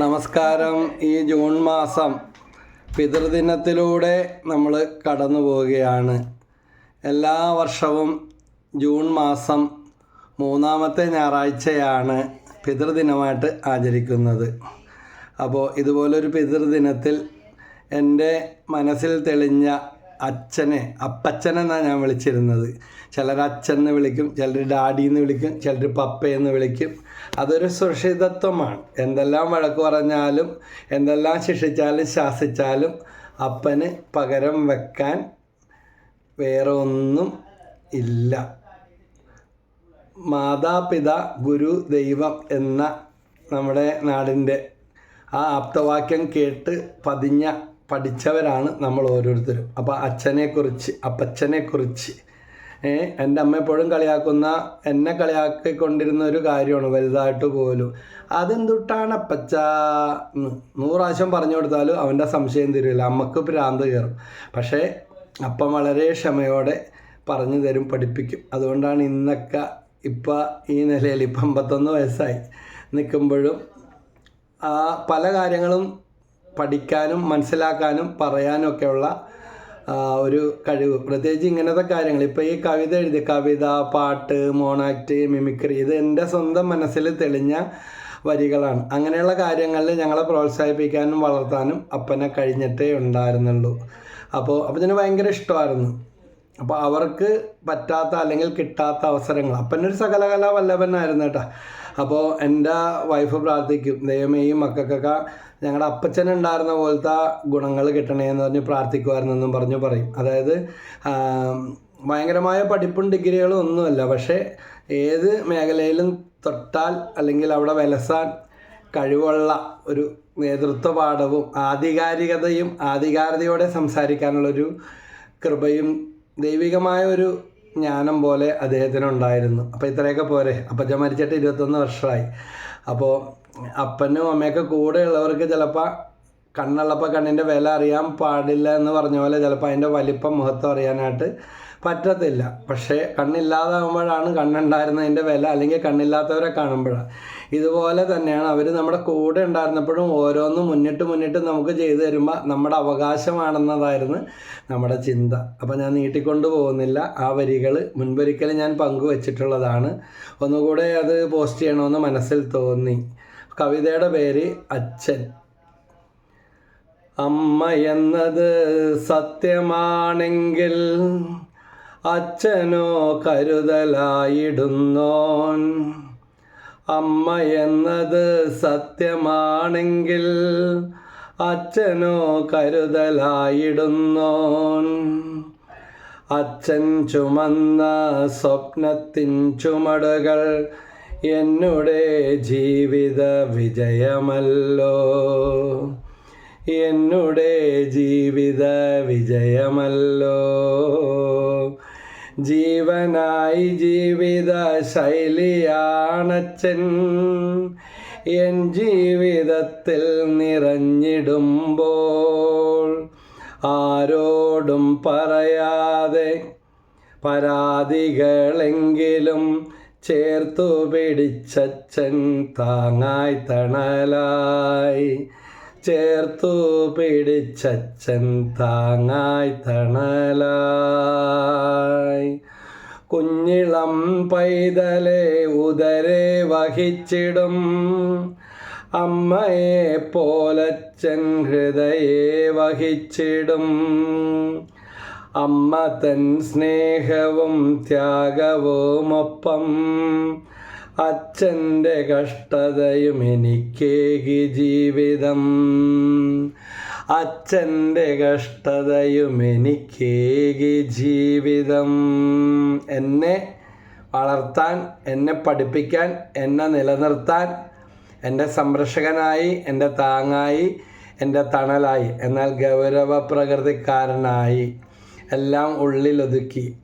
നമസ്കാരം. ഈ ജൂൺ മാസം പിതൃദിനത്തിലൂടെ നമ്മൾ കടന്നു പോവുകയാണ്. എല്ലാ വർഷവും ജൂൺ മാസം മൂന്നാമത്തെ ഞായറാഴ്ചയാണ് പിതൃദിനമായിട്ട് ആചരിക്കുന്നത്. അപ്പോൾ ഇതുപോലൊരു പിതൃദിനത്തിൽ എന്റെ മനസ്സിൽ തെളിഞ്ഞ അച്ഛനെ അപ്പച്ചനെന്നാണ് ഞാൻ വിളിച്ചിരുന്നത്. ചിലർ അച്ഛൻ വിളിക്കും ചിലർ ഡാഡി എന്ന് വിളിക്കും ചിലർ പപ്പയെന്ന് വിളിക്കും. അതൊരു സുരക്ഷിതത്വമാണ്. എന്തെല്ലാം വഴക്ക് പറഞ്ഞാലും എന്തെല്ലാം ശിക്ഷിച്ചാലും ശാസിച്ചാലും അപ്പന് പകരം വെക്കാൻ വേറെ ഒന്നും ഇല്ല. മാതാപിത ഗുരു ദൈവം എന്ന നമ്മുടെ നാടിന്റെ ആ ആപ്തവാക്യം കേട്ട് പതിഞ്ഞ പഠിച്ചവരാണ് നമ്മൾ ഓരോരുത്തരും. അപ്പോൾ അച്ഛനെക്കുറിച്ച് അപ്പച്ചനെക്കുറിച്ച് എന്റെ അമ്മ എപ്പോഴും കളിയാക്കുന്ന എന്നെ കളിയാക്കിക്കൊണ്ടിരുന്ന ഒരു കാര്യമാണ് വലുതായിട്ട് പോലും. അതെന്തുട്ടാണ് അപ്പച്ച? നൂറാവശ്യം പറഞ്ഞു കൊടുത്താലും അവന്റെ സംശയം തീരില്ല അമ്മയ്ക്ക് ഭ്രാന്ത് കയറും. പക്ഷേ അപ്പം വളരെ ക്ഷമയോടെ പറഞ്ഞു തരും പഠിപ്പിക്കും. അതുകൊണ്ടാണ് ഇന്നൊക്കെ ഇപ്പം ഈ നിലയിൽ ഇപ്പം അമ്പത്തൊന്ന് വയസ്സായി നിൽക്കുമ്പോഴും പല കാര്യങ്ങളും പഠിക്കാനും മനസ്സിലാക്കാനും പറയാനും ഒക്കെയുള്ള ഒരു കഴിവ്. പ്രത്യേകിച്ച് ഇങ്ങനത്തെ കാര്യങ്ങൾ. ഇപ്പോൾ ഈ കവിത എഴുതി കവിത പാട്ട് മോണാക്ട് മിമിക്രി ഇത് എന്റെ സ്വന്തം മനസ്സിൽ തെളിഞ്ഞ വരികളാണ്. അങ്ങനെയുള്ള കാര്യങ്ങളിൽ ഞങ്ങളെ പ്രോത്സാഹിപ്പിക്കാനും വളർത്താനും അപ്പനെ കഴിഞ്ഞിട്ടേ ഉണ്ടായിരുന്നുള്ളൂ. അപ്പോൾ അപ്പച്ചന് ഭയങ്കര ഇഷ്ടമായിരുന്നു. അപ്പോൾ അവർക്ക് പറ്റാത്ത അല്ലെങ്കിൽ കിട്ടാത്ത അവസരങ്ങൾ. അപ്പം എന്നൊരു സകലകലാ വല്ലഭനായിരുന്നു കേട്ടോ. അപ്പോൾ എന്റെ വൈഫ് പ്രാർത്ഥിക്കും ദൈവമേ ഈ മക്കൾക്കൊക്കെ ഞങ്ങളുടെ അപ്പച്ചൻ ഉണ്ടായിരുന്ന പോലത്തെ ഗുണങ്ങൾ കിട്ടണേ എന്ന് പറഞ്ഞ് പ്രാർത്ഥിക്കുമായിരുന്നെന്നും പറഞ്ഞു പറയും. അതായത് ഭയങ്കരമായ പഠിപ്പും ഡിഗ്രികളും ഒന്നുമല്ല. പക്ഷേ ഏത് മേഖലയിലും തൊട്ടാൽ അല്ലെങ്കിൽ അവിടെ വിലസാൻ കഴിവുള്ള ഒരു നേതൃത്വ പാഠവും ആധികാരികതയും ആധികാരികതയോടെ സംസാരിക്കാനുള്ളൊരു കൃപയും ദൈവികമായ ഒരു ജ്ഞാനം പോലെ അദ്ദേഹത്തിന് ഉണ്ടായിരുന്നു അപ്പോൾ ഇത്രയൊക്കെ പോരെ. അപ്പച്ച മരിച്ചിട്ട് ഇരുപത്തൊന്ന് വർഷമായി. അപ്പോൾ അപ്പനും അമ്മയൊക്കെ കൂടെ ഉള്ളവർക്ക് ചിലപ്പോൾ കണ്ണുള്ളപ്പോൾ കണ്ണിന്റെ വില അറിയാൻ പാടില്ല എന്ന് പറഞ്ഞ പോലെ ചിലപ്പോൾ അതിന്റെ വലിപ്പം മഹത്വം അറിയാനായിട്ട് പറ്റത്തില്ല. പക്ഷേ കണ്ണില്ലാതാകുമ്പോഴാണ് കണ്ണുണ്ടായിരുന്നതിന്റെ വില അല്ലെങ്കിൽ കണ്ണില്ലാത്തവരെ കാണുമ്പോഴാണ് ഇതുപോലെ തന്നെയാണ് അവർ നമ്മുടെ കൂടെ ഉണ്ടായിരുന്നപ്പോഴും ഓരോന്നും മുന്നിട്ട് മുന്നിട്ട് നമുക്ക് ചെയ്തു തരുമ്പോൾ നമ്മുടെ അവകാശമാണെന്നതായിരുന്നു നമ്മുടെ ചിന്ത. അപ്പോൾ ഞാൻ നീട്ടിക്കൊണ്ടു പോകുന്നില്ല. ആ വരികൾ മുൻപൊരിക്കൽ ഞാൻ പങ്കുവച്ചിട്ടുള്ളതാണ്. ഒന്നുകൂടെ അത് പോസ്റ്റ് ചെയ്യണമെന്ന് മനസ്സിൽ തോന്നി. കവിതയുടെ പേര് അച്ഛൻ. അമ്മ എന്നത് സത്യമാണെങ്കിൽ അച്ഛനോ കരുതലായിടുന്നോൻ. അമ്മ എന്നത് സത്യമാണെങ്കിൽ അച്ഛനോ കരുതലായിടുന്നോൻ. അച്ഛൻ ചുമന്ന സ്വപ്നത്തിൻ ചുമടുകൾ എന്നുടെ ജീവിത വിജയമല്ലോ. എന്നുടെ ജീവിത വിജയമല്ലോ. ജീവനായി ജീവിത ശൈലിയാണച്ചൻ. എൻ ജീവിതത്തിൽ നിറഞ്ഞിടുമ്പോൾ ആരോടും പറയാതെ പരാതികളെങ്കിലും ചേർത്തു പിടിച്ചച്ഛൻ താങ്ങായി തണലായി. ചേർത്തു പിടിച്ചച്ഛൻ താങ്ങായി തണലായി. കുഞ്ഞിളം പൈതലെ ഉദരെ വഹിച്ചിടും. അമ്മയെ പോലച്ചൻ ഹൃദയെ വഹിച്ചിടും. അമ്മ തൻ സ്നേഹവും ത്യാഗവുമൊപ്പം അച്ഛന്റെ കഷ്ടതയും എനിക്കേകി ജീവിതം. അച്ഛന്റെ കഷ്ടതയും എനിക്കേകി ജീവിതം. എന്നെ വളർത്താൻ എന്നെ പഠിപ്പിക്കാൻ എന്നെ നിലനിർത്താൻ എന്റെ സംരക്ഷകനായി എന്റെ താങ്ങായി എന്റെ തണലായി എന്നാൽ ഗൗരവ പ്രകൃതിക്കാരനായി എല്ലാം ഉള്ളിലൊതുക്കി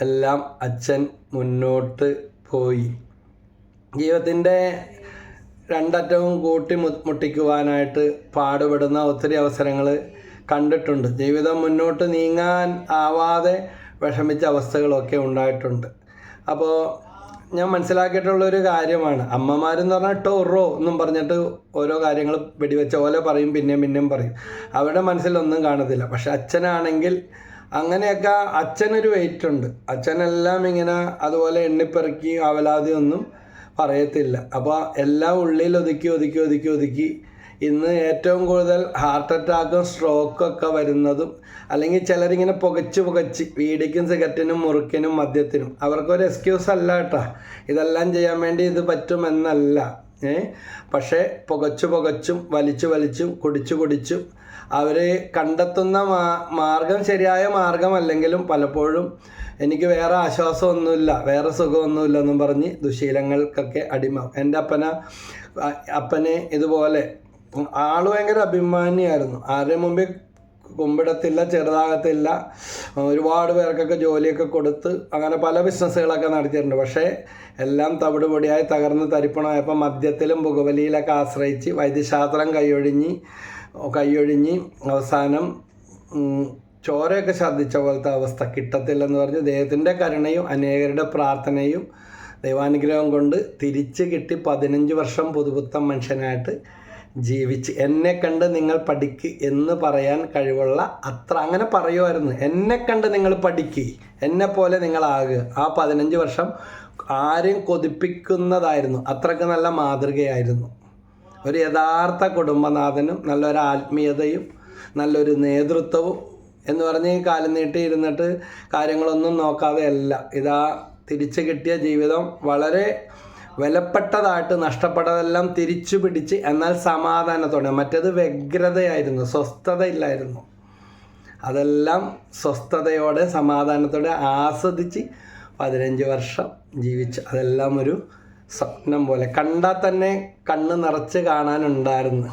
എല്ലാം അച്ഛൻ മുന്നോട്ട് പോയി. ജീവിതത്തിന്റെ രണ്ടറ്റവും കൂട്ടി മുട്ടിക്കുവാനായിട്ട് പാടുപെടുന്ന ഒത്തിരി അവസരങ്ങൾ കണ്ടിട്ടുണ്ട്. ജീവിതം മുന്നോട്ട് നീങ്ങാൻ ആവാതെ വിഷമിച്ച അവസ്ഥകളൊക്കെ ഉണ്ടായിട്ടുണ്ട്. അപ്പോൾ ഞാൻ മനസ്സിലാക്കിയിട്ടുള്ളൊരു കാര്യമാണ്. അമ്മമാരെന്ന് പറഞ്ഞാൽ ടോറോ എന്നും പറഞ്ഞിട്ട് ഓരോ കാര്യങ്ങൾ വെടിവെച്ച പോലെ പറയും പിന്നെയും പിന്നെയും പറയും. അവരുടെ മനസ്സിലൊന്നും കാണത്തില്ല. പക്ഷെ അച്ഛനാണെങ്കിൽ അങ്ങനെയൊക്കെ അച്ഛനൊരു വെയിറ്റ് ഉണ്ട്. അച്ഛനെല്ലാം ഇങ്ങനെ അതുപോലെ എണ്ണിപ്പെറുക്കി ഒന്നും പറയത്തില്ല. അപ്പോൾ എല്ലാം ഉള്ളിൽ ഒതുക്കി ഒതുക്കി ഒതുക്കി ഒതുക്കി ഇന്ന് ഏറ്റവും കൂടുതൽ ഹാർട്ട് അറ്റാക്കും സ്ട്രോക്കും ഒക്കെ വരുന്നതും അല്ലെങ്കിൽ ചിലരിങ്ങനെ പുകച്ച് പുകച്ച് വീടിക്കും സിഗരറ്റിനും മുറുക്കിനും മദ്യത്തിനും. അവർക്കൊരു എക്സ്ക്യൂസ് അല്ല കേട്ടോ. ഇതെല്ലാം ചെയ്യാൻ വേണ്ടി ഇത് പറ്റുമെന്നല്ല. ഏ? പക്ഷേ പുകച്ചു പുകച്ചും വലിച്ചു വലിച്ചും കുടിച്ചു കുടിച്ചും അവർ കണ്ടെത്തുന്ന മാർഗം ശരിയായ മാർഗം അല്ലെങ്കിലും പലപ്പോഴും എനിക്ക് വേറെ ആശ്വാസമൊന്നുമില്ല വേറെ സുഖമൊന്നുമില്ല എന്നും പറഞ്ഞ് ദുശീലങ്ങൾക്കൊക്കെ അടിമ. എന്റെ അപ്പന അപ്പനെ ഇതുപോലെ ആൾ ഭയങ്കര അഭിമാനിയായിരുന്നു. ആരുടെ മുമ്പിൽ കുമ്പിടത്തില്ല ചെറുതാകത്തില്ല. ഒരുപാട് പേർക്കൊക്കെ ജോലിയൊക്കെ കൊടുത്ത് അങ്ങനെ പല ബിസിനസ്സുകളൊക്കെ നടത്തിയിട്ടുണ്ട്. പക്ഷേ എല്ലാം തവിടുപൊടിയായി തകർന്ന് തരിപ്പണമായപ്പോൾ മദ്യത്തിലും പുകവലിയിലൊക്കെ ആശ്രയിച്ച് വൈദ്യശാസ്ത്രം കൈയൊഴിഞ്ഞ് കൈയൊഴിഞ്ഞ് അവസാനം ചോരയൊക്കെ ഛർദ്ദിച്ച പോലത്തെ അവസ്ഥ കിട്ടത്തില്ലെന്ന് പറഞ്ഞ് ദൈവത്തിന്റെ കരുണയും അനേകരുടെ പ്രാർത്ഥനയും ദൈവാനുഗ്രഹം കൊണ്ട് തിരിച്ച് കിട്ടി പതിനഞ്ച് വർഷം പുതുപുത്തൻ മനുഷ്യനായിട്ട് ജീവിച്ച്. എന്നെ കണ്ട് നിങ്ങൾ പഠിക്ക് എന്ന് പറയാൻ കഴിവുള്ള അത്ര അങ്ങനെ പറയുമായിരുന്നു എന്നെ കണ്ട് നിങ്ങൾ പഠിക്ക് എന്നെ പോലെ നിങ്ങളാകുക ആ പതിനഞ്ച് വർഷം ആരെയും കൊതിപ്പിക്കുന്നതായിരുന്നു. അത്രയ്ക്ക് നല്ല മാതൃകയായിരുന്നു. ഒരു യഥാർത്ഥ കുടുംബനാഥനും നല്ലൊരു ആത്മീയതയും നല്ലൊരു നേതൃത്വവും എന്ന് പറഞ്ഞ് കാലം നീട്ടി ഇരുന്നിട്ട് കാര്യങ്ങളൊന്നും നോക്കാതെ അല്ല. ഇതാ തിരിച്ചു കിട്ടിയ ജീവിതം വളരെ വിലപ്പെട്ടതായിട്ട് നഷ്ടപ്പെട്ടതെല്ലാം തിരിച്ചു പിടിച്ച് എന്നാൽ സമാധാനത്തോടെ. മറ്റേത് വ്യഗ്രതയായിരുന്നു സ്വസ്ഥതയില്ലായിരുന്നു. അതെല്ലാം സ്വസ്ഥതയോടെ സമാധാനത്തോടെ ആസ്വദിച്ച് പതിനഞ്ച് വർഷം ജീവിച്ചു അതെല്ലാം ഒരു സ്വപ്നം പോലെ. കണ്ടാൽ തന്നെ കണ്ണ് നിറച്ച് കാണാനുണ്ടായിരുന്നു.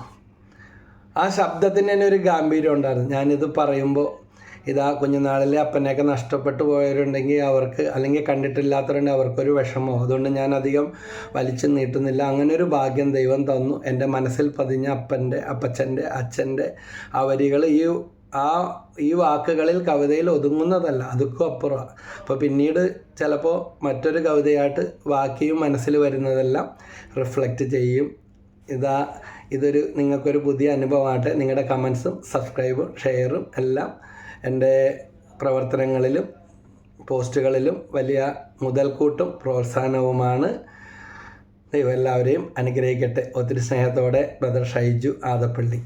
ആ ശബ്ദത്തിന് തന്നെ ഒരു ഗാംഭീര്യം ഉണ്ടായിരുന്നു. ഞാനിത് പറയുമ്പോൾ ഇതാ കുഞ്ഞുനാളിലെ അപ്പനെയൊക്കെ നഷ്ടപ്പെട്ടു പോയവരുണ്ടെങ്കിൽ അവർക്ക് അല്ലെങ്കിൽ കണ്ടിട്ടില്ലാത്തവരുണ്ടെങ്കിൽ അവർക്കൊരു വിഷമോ അതുകൊണ്ട് ഞാൻ അധികം വലിച്ചു നീട്ടുന്നില്ല. അങ്ങനെ ഒരു ഭാഗ്യം ദൈവം തന്നു. എന്റെ മനസ്സിൽ പതിഞ്ഞ അപ്പന്റെ അപ്പച്ചന്റെ അച്ഛന്റെ ആ വരികൾ ഈ ആ ഈ വാക്കുകളിൽ കവിതയിൽ ഒതുങ്ങുന്നതല്ല അതുക്കും അപ്പുറമാണ്. അപ്പോൾ പിന്നീട് ചിലപ്പോൾ മറ്റൊരു കവിതയായിട്ട് വാക്കിയും മനസ്സിൽ വരുന്നതെല്ലാം റിഫ്ലക്റ്റ് ചെയ്യും. ഇതാ ഇതൊരു നിങ്ങൾക്കൊരു പുതിയ അനുഭവമാകട്ടെ. നിങ്ങളുടെ കമൻസും സബ്സ്ക്രൈബും ഷെയറും എല്ലാം എന്റെ പ്രവർത്തനങ്ങളിലും പോസ്റ്റുകളിലും വലിയ മുതൽക്കൂട്ടും പ്രോത്സാഹനവുമാണ് ദൈവം എല്ലാവരെയും അനുഗ്രഹിക്കട്ടെ. ഒത്തിരി സ്നേഹത്തോടെ ബ്രദർ ഷൈജു ആദപ്പള്ളി.